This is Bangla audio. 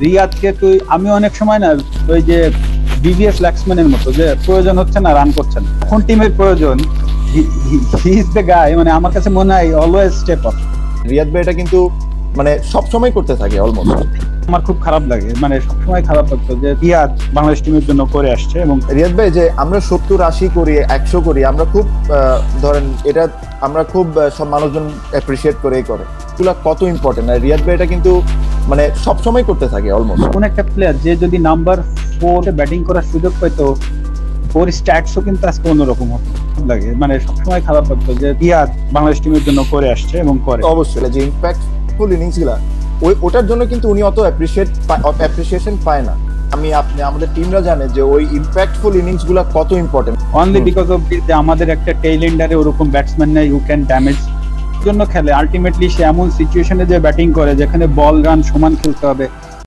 রিয়াদকে তুই আমি অনেক সময় না ওই যে বিভিএস ল্যাক্সম্যানের মতো যে প্রয়োজন হচ্ছে না রান করছেন এখন টিমের প্রয়োজন? হি ইজ দ্য গাই মানে আমার কাছে মনে হয় অলওয়েজ স্টেপ আপ রিয়াদ ভাই এটা কিন্তু মানে সব সময় করতে থাকে অলমোস্ট আমার খুব খারাপ লাগে মানে সবসময় খারাপ লাগতো যে রিয়াদ বাংলাদেশ টিমের জন্য করে আসছে এবং রিয়াদ ভাই যে আমরা সত্তর আশি করি একশো করি আমরা খুব ধরেন এটা আমরা খুব সব মানুষজন অ্যাপ্রিসিয়েট করেই করে। এগুলো কত ইম্পর্টেন্ট আর রিয়াদ ভাই এটা কিন্তু মানে সব সময় করতে থাকে অলমোস্ট কোন একটা প্লেয়ার যে যদি নাম্বার ফোর ব্যাটিং করার সুযোগ পেতো ওর স্ট্যাটসও কিন্তু আজকে অন্যরকম হতো লাগে। মানে সবসময় খারাপ লাগতো যে রিয়াদ বাংলাদেশ টিমের জন্য করে আসছে এবং করে। অবশ্যই। যে ইম্প্যাক্টফুল ইনিংসগুলা ওই ওটার জন্য কিন্তু উনি অত অ্যাপ্রিসিয়েট অ্যাপ্রিসিয়েশন পায় না। আমি আপনি আমাদের টিমরা জানে যে ওই ইম্প্যাক্টফুল ইনিংসগুলা কত ইম্পর্টেন্ট অনলি। বিকজ অফ আমাদের একটা টেইল এন্ডারে ওরকম ব্যাটসম্যান নেই ইউ ক্যান ড্যামেজ জন্য খেলে। আলটিমেটলি সে এমন সিচুয়েশনে যে ব্যাটিং করে, যেখানে বল রান সমান খেলতে হবে।